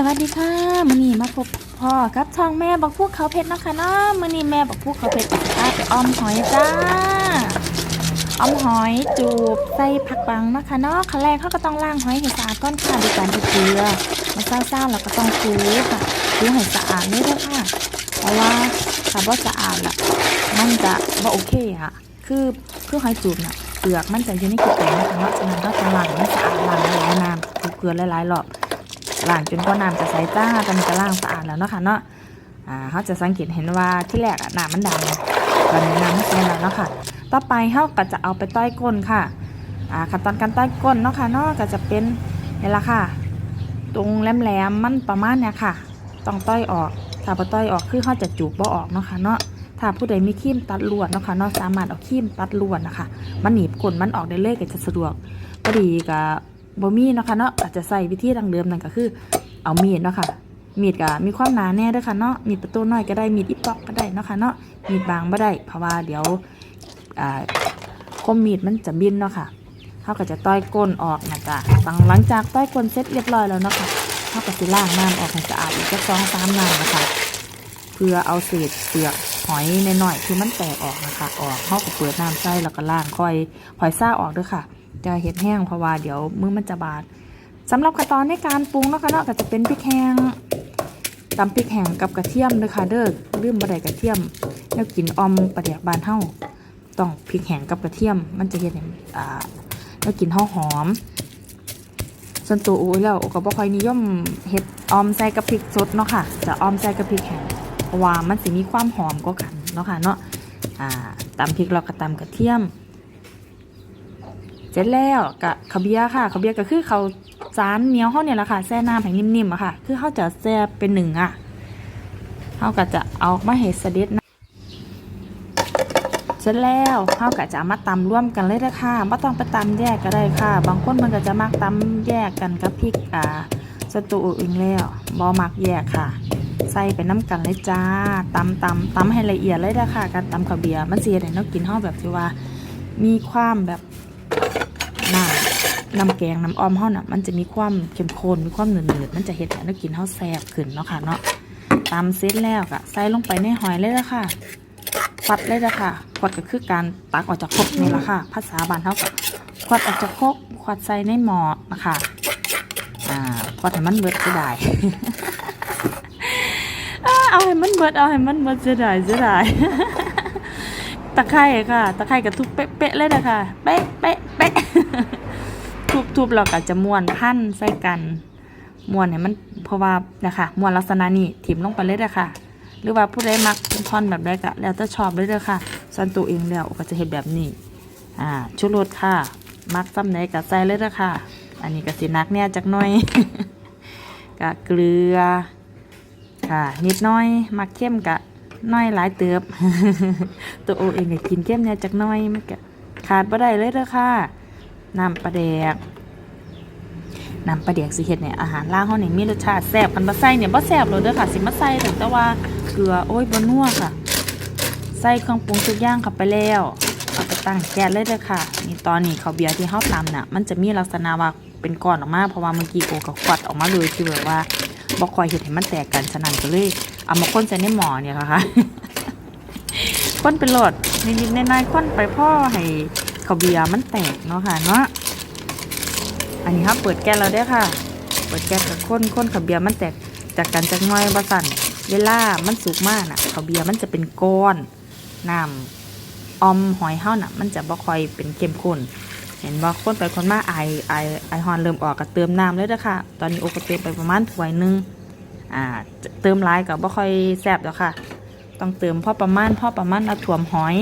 สวัสดีค่ะมือนี้มาพบพ่อกับช่องแม่บอกพวกเขาเพชรนะคะเนาะมือนี้แม่บอกพวกเขาเพชรพาไปออมหอยจ้าออมหอยจูบใส่ผักบังนะคะเนาะขั้นแรกเขาก็ต้องล้างหอยให้สะอาดก่อนค่ะด้วยการเอาเกลือมาเศร้าๆแล้วก็ต้องถูค่ะถูให้สะอาดเลยด้วยค่ะ เพราะว่าถ้าว่าสะอาดล่ะมันจะว่าโอเคค่ะ คือคือหอยจูบน่ะเปลือกมันจะอยู่ในขี้แตงนะคะเนาะฉะนั้นก็ต้องล้างให้สะอาดล้างหลายๆน้ำเกลือหลายๆรอบ ล้างจนกว่าน้ำจะใสจ้าตอนนี้ก็ล้างสะอาดแล้วเนาะค่ะเนาะอ่าเขาจะสังเกตเห็นว่าที่แรกน้ำมันดำตอนนี้น้ำไม่ใสแล้วเนาะค่ะ ต่อไปเขาก็จะเอาไปต้อยก้นค่ะอ่าขั้นตอนการต้อยก้นเนาะค่ะเนาะก็จะเป็นนี่แหละค่ะ ตรงแหลมๆมันประมาณเนี่ยค่ะ ต้องต้อยออกถ้าพอต้อยออกคือเขาจะจูบบ่ออกเนาะค่ะเนาะถ้าผู้ใดมีครีมตัดลวดเนาะค่ะเนาะสามารถเอาครีมตัดลวดนะคะมันหนีบก้นมันออกได้เลยก็จะสะดวกพอดีกับ บ่มีเนาะค่ะเนาะอาจจะใส่วิธีดังเดิมนั่นก็คือ เอามีดเนาะค่ะมีดก็มีความหนาแน่ด้วยค่ะเนาะมีดประตูน้อยก็ได้มีดอิปป๊อกก็ได้เนาะค่ะเนาะมีดบางไม่ได้ เพราะว่าเดี๋ยวอ่าคมมีดมันจะบินเนาะค่ะเขาก็จะต้อยก้นออกนะจ๊ะหลังหลังจากต้อยก้นเสร็จเรียบร้อยแล้วเนาะค่ะเขาก็สิล้างน้ำออกให้สะอาดอีกสักสองสามน้ำนะคะเพื่อเอาเศษเปลือกหอยในหน่อยที่มันแตกออกนะคะ ออกเขาก็เปิดน้ำใส่แล้วก็ล้างค่อยค่อยซ่าออกด้วยค่ะ จะเห็ดแห้งเพราะว่าเดี๋ยวมือมันจะบาดสำหรับขั้นตอนในการปรุงเนาะค่ะเนาะก็จะเป็นพริกแห้งตำพริกแห้งกับกระเทียมเลยค่ะเด้อลืมบะไดกระเทียมแล้วกินออมปลาแดกบานเฮาต้องพริกแห้งกับกระเทียม มันจะเห็ดอ่าแล้วกินเฮาหอมส่วนตัวอูแล้วก็บ่ค่อยนิยมเห็ดออมใส่กับพริกสดเนาะค่ะ จะออมใส่กับพริกแห้งเพราะว่ามันสิมีความหอมกว่ากันเนาะค่ะเนาะอ่าตำพริกเราก็ตำกระเทียม เสร็จแล้วกับขาวเบียค่ะขาวเบียก็คือเขาจานเนียวเขาเนี่ยแหละค่ะแช่น้ำให้นิ่มๆอะค่ะ คือเขาจะแช่เป็นหนึ่งอะเขาก็จะเอามาเห็ดสเด็ดนะเสร็จแล้วเขาก็จะเอามาตำร่วมกันเลยนะค่ะไม่ต้องไปตำแยกก็ได้ค่ะ บางคนมันก็จะมักตำแยกกันกับพริกอ่าสตูอึงแล้วบอมักแยกค่ะ ใส่ไปน้ำกันเลยจ้าตำตำตำให้ละเอียดเลยนะค่ะ การตำขาวเบียมันเสียแต่เรากินห้องแบบที่ว่า มีความแบบ น้ำน้ำแกงน้ำอ้อมเฮาน่ะมันจะมีความเข้มข้นมีความหนืดๆมันจะเฮ็ดให้เรากินเฮาแซ่บขึ้นเนาะค่ะเนาะตามเสร็จแล้วก็ใส่ลงไปในหอยเลยละค่ะควัดเลยละค่ะควัดก็คือการตักออกจากครกนี่ละค่ะ ภาษาบ้านเฮาก็ควัดออกจากครกควัดใส่ในหม้อนะคะอ่าควัดให้มันเบิดก็ได้อ่าเอาให้มันเบิดเอาให้มันเบิดเสียดายเสียดายตะไคร่ค่ะ ตะไคร่กับทุบเป๊ะๆเลยนะคะ เป๊ะเป๊ะ ทุบๆเราก็จะม้วนพันใส่กันม้วนเนี่ยมันเพราะว่านะคะม้วนลักษณะนี้ถิ่มลงไปเลยเด้อค่ะหรือว่าผู้ใดมักเป็นท่อนแบบใดก็แล้วแต่ชอบเลยเด้อค่ะส่วนตัวเองแล้วก็จะเห็นแบบนี้อ่าชุรสค่ะ มักซ้ำไหนก็ใส่เลยเด้อค่ะ อันนี้ก็สินักเนี่ยจักหน่อยกะเกลือค่ะนิดน้อยมักเข้มกะน้อยหลายเติบ ตัวโอเองก็กินเข้มเนี่ยจักหน้อยมันก็ขาดบ่ได้เลยเด้อค่ะ น้ำปลาแดกน้ำปลาแดกสิเฮ็ดเนี่ยอาหารล่างเฮานี่ยมีรสชาติแซ่บคันบ่ใส่เนี่ยบ่แซ่บเลยเด้อค่ะสิมาใส่ถึงแต่ว่าเกลือโอ้ยบ่นัวค่ะใส่เครื่องปรุงทุกอย่างเข้าไปแล้วเอาไปตั้งแก๊สเลยเด้อค่ะนี่ตอนนี้เขาเบียร์ที่เฮาตำน่ะมันจะมีลักษณะว่าเป็นก้อนออกมาเพราะว่าเมื่อกี้โอก็ควัดออกมาเลยคือแบบว่าบ่คอยเฮ็ดให้มันแตกกันฉะนั้นก็เลยเอามาค้นใส่ในหม้อเนี่ยค่ะค้นเป็นหลดนิดๆในๆคนไปพ่อให้ ข้าวเบียร์มันแตกเนาะค่ะเนาะอันนี้ครับเปิดแก๊สแล้วเด้ค่ะ เปิดแก๊สกับข้นข้นข้าวเบียร์มันแตกจากกันจากน้อยบ่สั่นเวลามันสุกมากน่ะข้าวเบียร์มันจะเป็นก้อนน้ำอมหอยเฮาน่ะ มันจะบ่ค่อยเป็นเข้มข้นเห็นบ่ข้นไปคนมาไอไอไอฮอนเริ่มออกก็เติมน้ำเลยเด้อค่ะตอนนี้โอก็เติมไปประมาณถ้วยนึงอ่าเติมหลายก็บ่ค่อยแซ่บแล้วค่ะ ต้องเติมพอประมาณพอประมาณเอาถ่วมหอย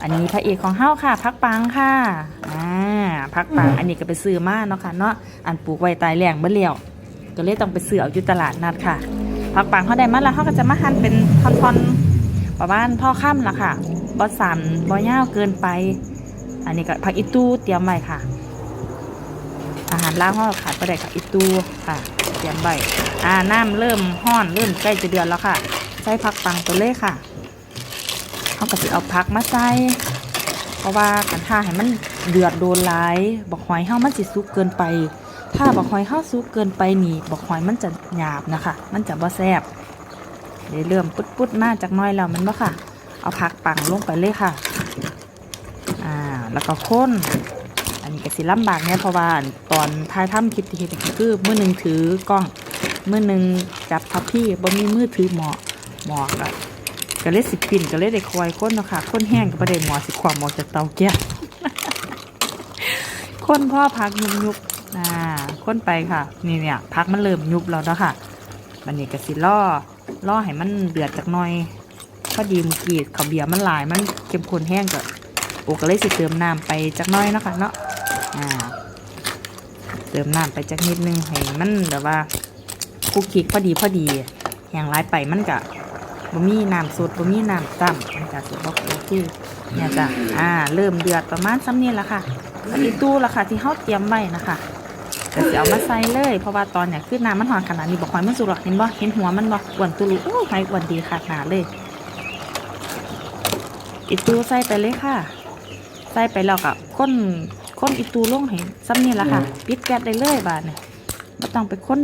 อันนี้พระเอกของเฮาค่ะพักปังค่ะอ่าพักปังอันนี้ก็ไปซื้อมาเนาะค่ะเนาะอันปลูกไว้ตายแหลงเบ่เลี้ยวก็เลยต้องไปซื้อเอาอยู่ตลาดนัดค่ะ พักปังเขาได้มาแล้วเขาก็จะมาหั่นเป็นท่อนๆประมาณพ่อค่ำละค่ะบ่สั่นบ่ยาวเกินไป อันนี้ก็ผักอีตูเตรียมไว้ค่ะ อาหารล้างห้องขาดประเดี๋ยวกับอีตูค่ะเตรียมไว้อ่าน้ำเริ่มห้อนเริ่มใกล้จะเดือดแล้วค่ะ ใส่ผักปังตัวเลขค่ะ เขาก็สิเอาพักมาใส่เพราะว่ากันท่าให้มันเดือดโดนหลายบอกหอยเฮามันสิสุกเกินไป ถ้าบอกหอยเข้าสุกเกินไปนี่บอกหอยมันจะหยาบนะคะ มันจะบ่แซ่บเดี๋ยวเริ่มปุดๆมาจากน้อยแล้วมันบ่ค่ะ เอาผักปังลงไปเลยค่ะอ่าแล้วก็ค้น อันนี้ก็สิลำบากเนี่ยเพราะว่าตอนท้ายถ้ำคลิปที่เห็นก็คือเมื่อหนึ่งถือกล้องเมื่อหนึ่งจับทับพี่บ่มีมือถือหมอหมอก็ ก็เลยสิปิ่นก็เลยได้คอยค้นเนาะค่ะค้นแห้งก็ประเด็นหมอสิความออจากเตาแก๊สค้นพ่อพักยุบยุบอ่าค้นไปค่ะ นี่เนี่ยพักมันเริ่มยุบแล้วเนาะค่ะบันนี้ก็สิล่อล่อให้มันเดือดจากหน่อยพอดีมือกี้ข้าวเบียร์มันหลายมันเข้มข้นแห้งก็โอก็เลยสิเติมน้ำไปจากหน้อยเนาะค่ะเนาะอ่าเติมน้ำไปจักนิดนึงให้มันแบบว่าคุกคิกพอดีพอดีอย่างไรไปมันกะบ่มีน้ำสดบ่มีน้ำจ้ำมันจะสุดบ่โอเคเนี่ยจ้ะอ่า เริ่มเดือดประมาณซ้ำนี้ละค่ะ อันนี้ตู้ละค่ะ ที่เขาเตรียมไว้นะคะก็จะเอามาใส่เลย เพราะว่าตอนเนี่ยคือน้ำมันหอนขนาดนี้บอกหอยมันสุกหรอกเห็นบ่เห็นหัวมันบ่อ้วนตุลุโอ้ยหอยอ้วนดีขาดหนาเลยอีตู้ใส่ไปเลยค่ะ ใส่ไปแล้วก็ค้นค้นอีตูลงให้ซ้ำนี่ละค่ะ ปิดแก๊สได้เลยบาดเนี่ยไม่ต้องไปค้น